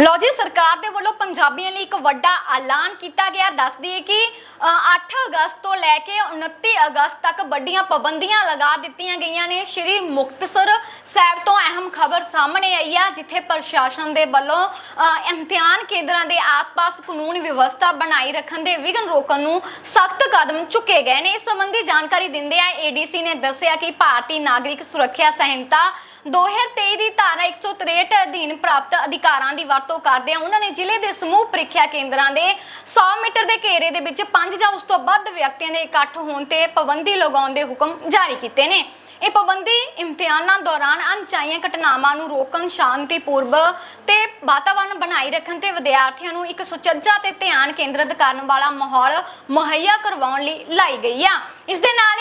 ਲੋ ਜੀ, ਸਰਕਾਰ ਦੇ ਵੱਲੋਂ ਪੰਜਾਬੀਆਂ ਲਈ ਇੱਕ ਵੱਡਾ ਐਲਾਨ ਕੀਤਾ ਗਿਆ। ਦੱਸ ਦਈਏ ਕਿ 8 ਅਗਸਤ ਤੋਂ ਲੈ ਕੇ 29 ਅਗਸਤ ਤੱਕ ਵੱਡੀਆਂ ਪਾਬੰਦੀਆਂ ਲਗਾ ਦਿੱਤੀਆਂ ਗਈਆਂ ਨੇ। ਸ਼੍ਰੀ ਮੁਕਤਸਰ ਸਾਹਿਬ ਤੋਂ ਅਹਿਮ ਖਬਰ ਸਾਹਮਣੇ ਆਈ ਆ, ਜਿੱਥੇ ਪ੍ਰਸ਼ਾਸਨ ਦੇ ਵੱਲੋਂ ਇਮਤਿਹਾਨ ਕੇਂਦਰਾਂ ਦੇ ਆਸ-ਪਾਸ ਕਾਨੂੰਨ ਵਿਵਸਥਾ ਬਣਾਈ ਰੱਖਣ ਦੇ ਵਿਘਨ ਰੋਕਣ ਨੂੰ ਸਖਤ ਕਦਮ ਚੁੱਕੇ ਗਏ ਨੇ। ਇਸ ਸੰਬੰਧੀ ਜਾਣਕਾਰੀ ਦਿੰਦੇ ਆ ਏਡੀਸੀ ਨੇ ਦੱਸਿਆ ਕਿ ਭਾਰਤੀ ਨਾਗਰਿਕ ਸੁਰੱਖਿਆ ਸੰਹਿਤਾ 2023 ਦੀ ਧਾਰਾ 163 ਅਧੀਨ ਪ੍ਰਾਪਤ ਅਧਿਕਾਰਾਂ ਦੀ ਵਰਤੋਂ ਕਰਦੇ ਆ ਉਹਨਾਂ ਨੇ ਜ਼ਿਲ੍ਹੇ ਦੇ ਸਮੂਹ ਪ੍ਰੀਖਿਆ ਕੇਂਦਰਾਂ ਦੇ 100 ਮੀਟਰ ਦੇ ਘੇਰੇ ਦੇ ਵਿੱਚ 5 ਜਾਂ ਉਸ ਤੋਂ ਵੱਧ ਵਿਅਕਤੀਆਂ ਦੇ ਇਕੱਠ ਹੋਣ ਤੇ ਪਾਬੰਦੀ ਲਗਾਉਣ ਦੇ ਹੁਕਮ ਜਾਰੀ ਕੀਤੇ ਨੇ। ਇਹ ਪਾਬੰਦੀ ਇਮਤਿਹਾਨਾਂ ਦੌਰਾਨ ਅਣਚਾਹੀਆਂ ਘਟਨਾਵਾਂ ਨੂੰ ਰੋਕਣ, ਸ਼ਾਂਤੀਪੂਰਵ ਤੇ ਵਾਤਾਵਰਣ ਬਣਾਈ ਰੱਖਣ ਤੇ ਵਿਦਿਆਰਥੀਆਂ ਨੂੰ ਇੱਕ ਸੁਚੱਜਾ ਤੇ ਧਿਆਨ ਕੇਂਦਰਿਤ ਕਰਨ ਵਾਲਾ ਮਾਹੌਲ ਮੁਹੱਈਆ ਕਰਵਾਉਣ ਲਈ ਲਾਈ ਗਈ ਆ। ਇਸ ਦੇ ਨਾਲ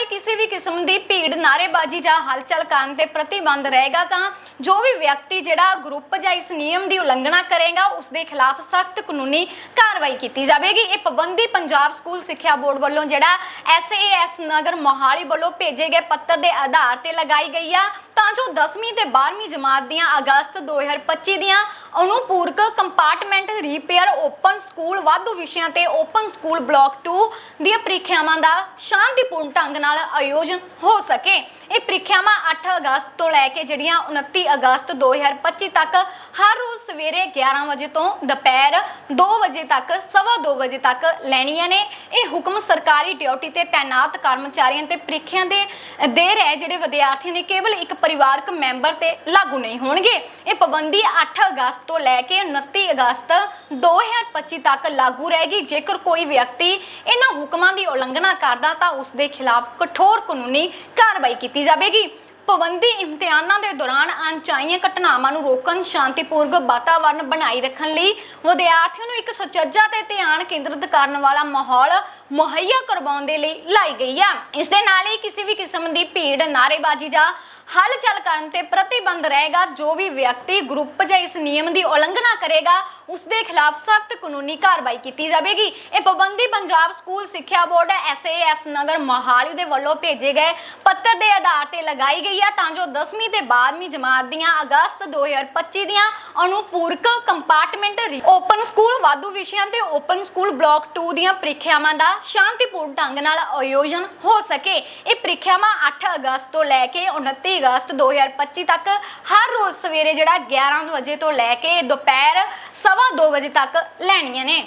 ਕਿਸਮ ਦੀ ਭੀੜ, ਨਾਰੇਬਾਜ਼ੀ ਜਾਂ ਹਲਚਲ ਕਰਨ ਤੇ ਪ੍ਰਤੀਬੰਧ ਰਹੇਗਾ ਤਾਂ ਜੋ ਵੀ ਵਿਅਕਤੀ ਜਿਹੜਾ ਗਰੁੱਪ ਜਾਂ ਇਸ ਨਿਯਮ ਦੀ ਉਲੰਘਣਾ ਕਰੇਗਾ, ਉਸ ਦੇ ਖਿਲਾਫ ਸਖਤ ਕਾਨੂੰਨੀ ਕਾਰਵਾਈ ਕੀਤੀ ਜਾਵੇਗੀ। ਇਹ ਪਾਬੰਦੀ ਪੰਜਾਬ ਸਕੂਲ ਸਿੱਖਿਆ ਬੋਰਡ ਵੱਲੋਂ ਜਿਹੜਾ ਐਸਏਐਸ ਨਗਰ ਮੋਹਾਲੀ ਵੱਲੋਂ ਭੇਜੇ ਗਏ ਪੱਤਰ ਦੇ ਆਧਾਰ ਤੇ ਲਗਾਈ ਗਈ ਆ। ਤਾਂ ਜੋ 10ਵੀਂ ਤੇ 12ਵੀਂ ਜਮਾਤ ਦੀਆਂ ਅਗਸਤ 2025 ਦੀਆਂ ਅਨੁਪੂਰਕ ਕੰਪਾਰਟਮੈਂਟ ਰਿਪੇਅਰ ਓਪਨ ਸਕੂਲ ਵਾਧੂ ਵਿਸ਼ਿਆਂ ਤੇ ਓਪਨ ਸਕੂਲ ਬਲਾਕ 2 ਦੀਆਂ ਪ੍ਰੀਖਿਆਵਾਂ ਦਾ ਸ਼ਾਂਤੀਪੂਰਨ ਢੰਗ ਨਾਲ ਆਯੋਜਨ ਹੋ ਸਕੇ। ਇਹ ਪ੍ਰੀਖਿਆਵਾਂ 8 ਅਗਸਤ ਤੋਂ ਲੈ ਕੇ ਜਿਹੜੀਆਂ 29 ਅਗਸਤ 2025 ਤੱਕ ਹਰ ਰੋਜ਼ ਸਵੇਰੇ 11 ਵਜੇ ਤੋਂ ਦੁਪਹਿਰ 2 ਵਜੇ ਤੱਕ, ਸਵਾ 2 ਵਜੇ ਤੱਕ ਲੈਣੀਆਂ ਨੇ। ਇਹ ਹੁਕਮ ਸਰਕਾਰੀ ਡਿਊਟੀ ਤੇ ਤਾਇਨਾਤ ਕਰਮਚਾਰੀਆਂ ਤੇ ਪ੍ਰੀਖਿਆ ਦੇ ਦੇ ਰਹੇ ਜਿਹੜੇ ਵਿਦਿਆਰਥੀਆਂ ਦੇ ਕੇਵਲ ਇੱਕ ਪਰਿਵਾਰਕ ਮੈਂਬਰ ਤੇ ਲਾਗੂ ਨਹੀਂ ਹੋਣਗੇ। ਇਹ ਪਾਬੰਦੀ 8 ਅਗਸਤ ਤੋਂ ਲੈ ਕੇ 29 ਅਗਸਤ 2025 ਤੱਕ ਲਾਗੂ ਰਹੇਗੀ। ਜੇਕਰ ਕੋਈ ਵਿਅਕਤੀ ਇਹਨਾਂ ਹੁਕਮਾਂ ਦੀ ਉਲੰਘਣਾ ਕਰਦਾ ਤਾਂ ਉਸ ਦੇ ਖਿਲਾਫ ਕਠੋਰ ਕਾਨੂੰਨੀ ਕਾਰਵਾਈ ਕੀਤੀ ਜਾਵੇਗੀ। ਪਾਬੰਦੀ ਇਮਤਿਹਾਨਾਂ ਦੇ ਦੌਰਾਨ ਅਣਚਾਹੀਆਂ ਘਟਨਾਵਾਂ ਨੂੰ ਰੋਕਣ, ਸ਼ਾਂਤੀਪੂਰਵਕ ਵਾਤਾਵਰਣ ਬਣਾਈ ਰੱਖਣ ਲਈ ਵਿਦਿਆਰਥੀਆਂ ਨੂੰ ਇੱਕ ਸੁਚੱਜਾ ਤੇ ਧਿਆਨ ਕੇਂਦਰਿਤ ਕਰਨ ਵਾਲਾ ਮਾਹੌਲ ਮੁਹੱਈਆ ਕਰਵਾਉਣ ਦੇ ਲਈ ਲਾਈ ਗਈ ਹੈ ਇਸ ਦੇ ਨਾਲ ਹੀ ਕਿਸੇ ਵੀ ਕਿਸਮ ਦੀ ਭੀੜ ਨਾਰੇਬਾਜ਼ੀ ਜਾਂ ਹਲਚਲ ਕਰਨ ਤੇ ਪ੍ਰਤੀਬੰਧ ਰਹੇਗਾ। ਜੋ ਵੀ ਵਿਅਕਤੀ ਗਰੁੱਪ ਜਾਂ ਇਸ ਨਿਯਮ ਦੀ ਉਲੰਘਣਾ ਕਰੇਗਾ ਉਸ ਦੇ ਖਿਲਾਫ ਸਖਤ ਕਾਨੂੰਨੀ ਕਾਰਵਾਈ ਕੀਤੀ ਜਾਵੇਗੀ। ਇਹ ਪਾਬੰਦੀ ਪੰਜਾਬ ਸਕੂਲ ਸਿੱਖਿਆ ਬੋਰਡ ਐਸਏਐਸ ਨਗਰ ਮੋਹਾਲੀ ਦੇ ਵੱਲੋਂ ਭੇਜੇ ਗਏ ਪੱਤਰ ਦੇ ਆਧਾਰ ਤੇ ਲਗਾਈ ਗਈ ਹੈ ਤਾਂ ਜੋ 10ਵੀਂ ਤੇ 12ਵੀਂ ਜਮਾਤ ਦੀਆਂ ਅਗਸਤ 2025 ਦੀਆਂ ਅਨੁਪੂਰਕ ਕੰਪਾਰਟਮੈਂਟ ਓਪਨ ਸਕੂਲ ਵਾਧੂ ਵਿਸ਼ਿਆਂ ਤੇ ਓਪਨ ਸਕੂਲ ਬਲਾਕ 2 ਦੀਆਂ ਪ੍ਰੀਖਿਆਵਾਂ ਦਾ ਸ਼ਾਂਤੀਪੂਰਨ ਢੰਗ ਨਾਲ ਆਯੋਜਨ ਹੋ ਸਕੇ। ਇਹ ਪ੍ਰੀਖਿਆਵਾਂ 8 ਅਗਸਤ ਤੋਂ ਲੈ ਕੇ 29 ਅਗਸਤ 2025 ਤੱਕ ਹਰ ਰੋਜ਼ ਸਵੇਰੇ ਜਿਹੜਾ 11 ਵਜੇ ਤੋਂ ਲੈ ਕੇ ਦੁਪਹਿਰ ਸਵਾ 2 ਵਜੇ ਤੱਕ ਲੈਣੀਆਂ ਨੇ।